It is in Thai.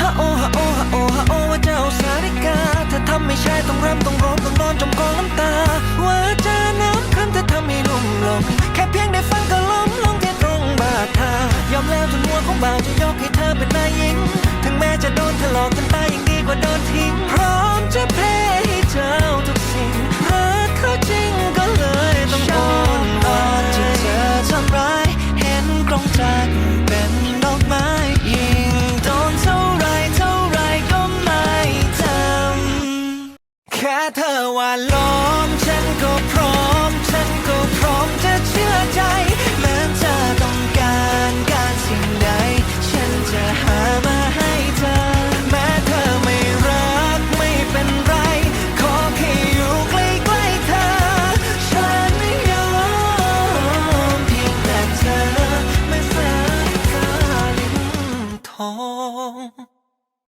ฮะโอฮะโอฮะโอฮะโอว่าเจ้าสาริกาถ้าทำไม่ใช่ต้องรำต้องร้องต้องนอนจมกองน้ำตา ว่าเจอน้ำคำถ้าทำให้ลุ่มหลงแค่เพียงได้ฟังก็ล้มลงที่ตรงบาดทายอมแล้วจนหัวของบ่าวจะยกให้เธอเป็นนายหญิง ถึงแม้จะโดนถลอกจนตายยังดีกว่าโดนทิ้ง พร้อมจะเพลให้เจ้าทุกสิ่งรักเขาจริงก็เลยต้องโอนวอนที่เธอทำร้ายเห็นกรงจัก ค่เธอว่าล้อม ฉันก็พร้อม ฉันก็พร้อมจะเชื่อใจแม้เธอต้องการการสิ่งใด ฉันจะหามาให้เธอ แม้เธอไม่รักไม่เป็นไร ขอแค่อยู่ใกล้ๆเธอ ฉันยอมเพียงแต่เธอไม่สายตาลิ้นทอง